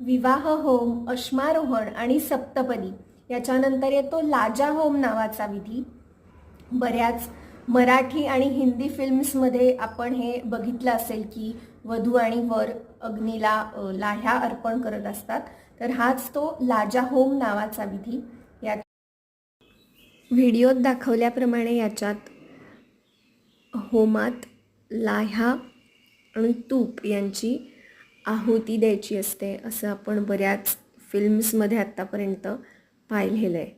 विवाह होम अश्मारोहण आणि सप्तपदी. याच्यानंतर येतो लाजा होम नावाचा विधी. बऱ्याच मराठी आणि हिंदी फिल्म्समध्ये आपण हे बघितलं असेल की वधू आणि वर अग्नीला लाह्या अर्पण करत असतात. तर हाच तो लाजा होम नावाचा विधी. या व्हिडिओत दाखवल्याप्रमाणे याच्यात होमात लाह्या आणि तूप यांची आहुती द्यायची असते असं आपण बऱ्याच फिल्म्समध्ये आत्तापर्यंत पाहिलेलं आहे.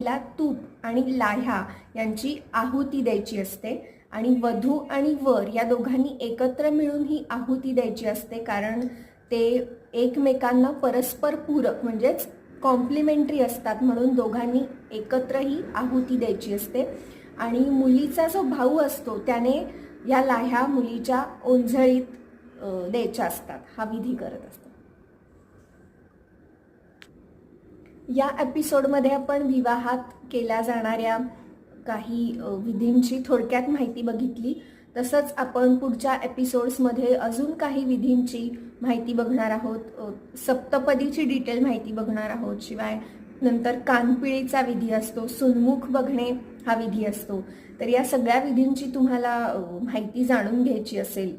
तिला तूप आणि लाह्या यांची आहुती द्यायची असते आणि वधू आणि वर या दोघांनी एकत्र मिळून ही आहुती द्यायची असते कारण ते एकमेकांना परस्पर पूरक म्हणजेच कॉम्प्लिमेंटरी असतात म्हणून दोघांनी एकत्र ही आहुती द्यायची असते. आणि मुलीचा जो भाऊ असतो त्याने या लाह्या मुलीच्या ओंझळीत द्यायच्या असतात. हा विधी करत असतात या एपिसोडमध्ये आपण विवाहात केल्या जाणाऱ्या काही विधींची थोडक्यात माहिती बघितली. तसंच आपण पुढच्या एपिसोड्समध्ये अजून काही विधींची माहिती बघणार आहोत. सप्तपदीची डिटेल माहिती बघणार आहोत. शिवाय नंतर कानपिळीचा विधी असतो सुन्मुख बघणे हा विधी असतो. तर या सगळ्या विधींची तुम्हाला माहिती जाणून घ्यायची असेल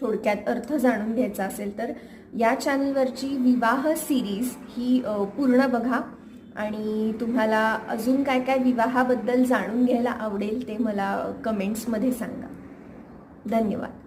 थोडक्यात अर्थ जाणून घ्यायचा असेल तर या चॅनलवरची विवाह सिरीज ही पूर्ण बघा. आणि तुम्हाला अजून काय काय विवाहाबद्दल जाणून घ्यायला आवडेल ते मला कमेंट्समध्ये सांगा. धन्यवाद.